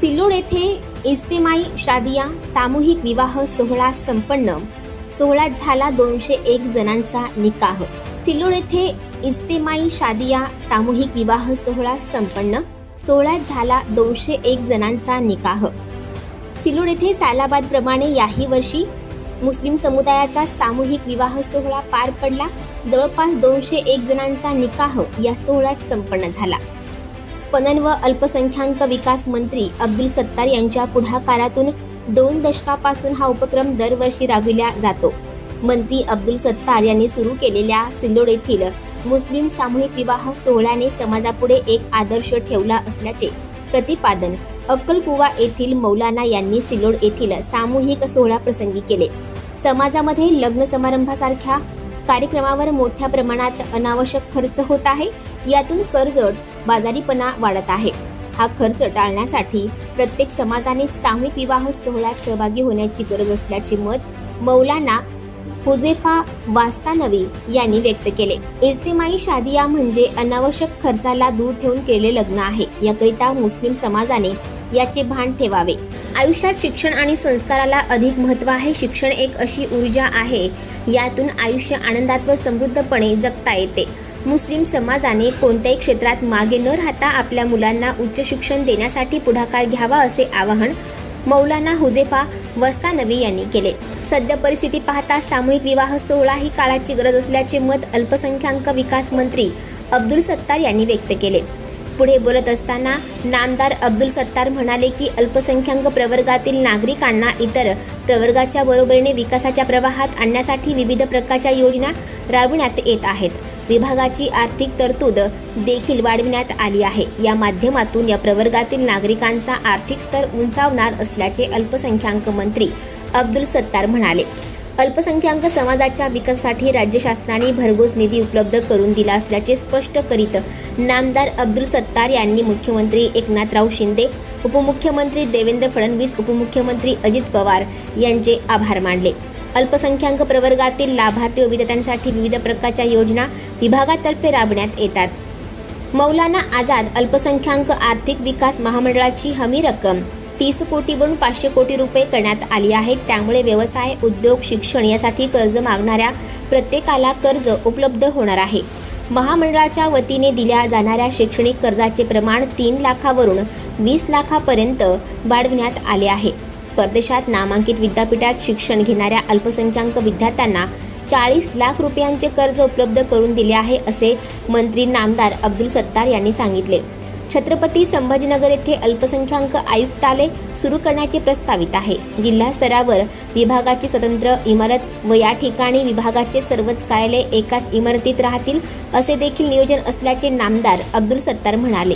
सिल्लोड येथे इस्तेमाई शादिया सामूहिक विवाह सोहळा संपन्न. सोहळ्यात झाला दोनशे एक जणांचा निकाह. सिल्लोड येथे इस्तेमाई शादिया सामूहिक विवाह सोहळा संपन्न. सोहळ्यात झाला दोनशे एक जणांचा निकाह. सिल्लोड येथे सालाबाद प्रमाणे याही वर्षी मुस्लिम समुदायाचा सामूहिक विवाह सोहळा पार पडला. जवळपास दोनशे एक जणांचा निकाह या सोहळ्यात संपन्न झाला. पणन व अल्पसंख्याक विकास मंत्री अब्दुल सत्तार यांच्या पुढाकारातून दोन दशकापासून हा उपक्रम दरवर्षी राबविला जातो. मंत्री अब्दुल सत्तार यांनी सुरू केलेल्या सिल्लोड येथील मुस्लिम सामूहिक विवाह सोहळ्याने समाजापुढे एक आदर्श ठेवला असल्याचे प्रतिपादन अक्कलकुवा येथील मौलाना यांनी सिल्लोड येथील सामूहिक सोहळा प्रसंगी केले. समाजामध्ये लग्न समारंभासारख्या कार्यक्रमावर मोठ्या प्रमाणात अनावश्यक खर्च होत आहे. यातून कर्ज बाजारीपणा वाढत आहे. हा खर्च टाळण्यासाठी प्रत्येक समाजाने सामूहिक विवाह सोहळ्यात सहभागी होण्याची गरज असल्याचे मत मौलाना हुजेफा वास्तानवी यांनी व्यक्त केले. इज्तिमाई शादिया म्हणजे अनावश्यक खर्चाला दूर ठेवून केलेले लग्न आहे. याकरिता मुस्लिम समाजाने याचे भान ठेवावे. आयुष्यात शिक्षण आणि संस्काराला अधिक महत्त्व आहे. शिक्षण एक अशी ऊर्जा आहे यातून आयुष्य आनंदात व समृद्धपणे जगता येते. मुस्लिम समाजाने कोणत्याही क्षेत्रात मागे न राहता आपल्या मुलांना उच्च शिक्षण देण्यासाठी पुढाकार घ्यावा असे आवाहन मौलाना हुजेफा वस्तानवी यांनी केले. सद्य परिस्थिती पाहता सामूहिक विवाह सोहळा ही काळाची गरज असल्याचे मत अल्पसंख्याक विकास मंत्री अब्दुल सत्तार यांनी व्यक्त केले. पुढे बोलत असताना नामदार अब्दुल सत्तार म्हणाले की अल्पसंख्याक प्रवर्गातील नागरिकांना इतर प्रवर्गाच्या बरोबरीने विकासाच्या प्रवाहात आणण्यासाठी विविध प्रकारच्या योजना राबविण्यात येत आहेत. विभागाची आर्थिक तरतूद देखील वाढविण्यात आली आहे. या माध्यमातून या प्रवर्गातील नागरिकांचा आर्थिक स्तर उंचावणार असल्याचे अल्पसंख्याक मंत्री अब्दुल सत्तार म्हणाले. अल्पसंख्याक समाजाच्या विकासासाठी राज्य शासनाने भरघोस निधी उपलब्ध करून दिला असल्याचे स्पष्ट करीत नामदार अब्दुल सत्तार यांनी मुख्यमंत्री एकनाथराव शिंदे उपमुख्यमंत्री देवेंद्र फडणवीस उपमुख्यमंत्री अजित पवार यांचे आभार मानले. अल्पसंख्याक प्रवर्गातील लाभार्थी व विद्यार्थ्यांसाठी विविध प्रकारच्या योजना विभागातर्फे राबण्यात येतात. मौलाना आझाद अल्पसंख्याक आर्थिक विकास महामंडळाची हमी रक्कम तीस कोटीवरून पाचशे कोटी रुपये करण्यात आली आहेत. त्यामुळे व्यवसाय उद्योग शिक्षण यासाठी कर्ज मागणाऱ्या प्रत्येकाला कर्ज उपलब्ध होणार आहे. महामंडळाच्या वतीने दिल्या जाणाऱ्या शैक्षणिक कर्जाचे प्रमाण तीन लाखावरून वीस लाखापर्यंत वाढविण्यात आले आहे. परदेशात नामांकित विद्यापीठात शिक्षण घेणाऱ्या अल्पसंख्याक विद्यार्थ्यांना चाळीस लाख रुपयांचे कर्ज उपलब्ध करून दिले आहे असे मंत्री नामदार अब्दुल सत्तार यांनी सांगितले. छत्रपती संभाजीनगर येथे अल्पसंख्याक आयुक्तालय सुरू करण्याचे प्रस्तावित आहे. जिल्हा स्तरावर विभागाची स्वतंत्र इमारत व या ठिकाणी विभागाचे सर्वच कार्यालय एकाच इमारतीत राहतील असे देखील नियोजन असल्याचे नामदार अब्दुल सत्तार म्हणाले.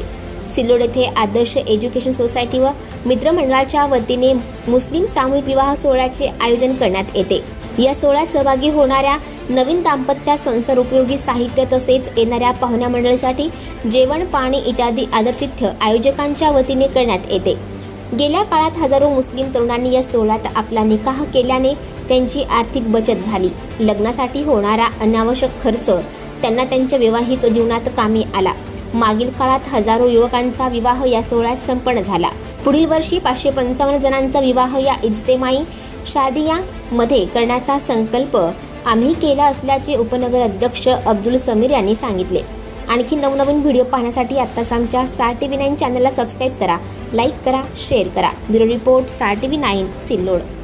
सिल्लोड येथे आदर्श एज्युकेशन सोसायटी व मित्रमंडळाच्या वतीने मुस्लिम सामूहिक विवाह सोहळ्याचे आयोजन करण्यात येते. या सोहळ्यात सहभागी होणाऱ्या नवीन दाम्पत्या संसार उपयोगी साहित्य तसेच येणाऱ्या पाहुण्या मंडळीसाठी जेवण पाणी इत्यादी आदरतिथ्य आयोजकांच्या वतीने करण्यात येते. गेल्या काळात हजारो मुस्लिम तरुणांनी या सोहळ्यात आपला निकाह केल्याने त्यांची आर्थिक बचत झाली. लग्नासाठी होणारा अनावश्यक खर्च त्यांना त्यांच्या वैवाहिक जीवनात कामी आला. मागील काळात हजारो युवकांचा विवाह या सोहळ्यात संपन्न झाला. पुढील वर्षी पाचशे पंचावन्न जणांचा विवाह या इज्तेमाई शादियामध्ये करण्याचा संकल्प आम्ही केला असल्याचे उपनगर अध्यक्ष अब्दुल समीर यांनी सांगितले. आणखी नवनवीन व्हिडिओ पाहण्यासाठी आत्ताच आमच्या स्टार टी व्ही नाईन चॅनलला सबस्क्राईब करा लाईक करा शेअर करा. Bureau report Star T V nine Sillod.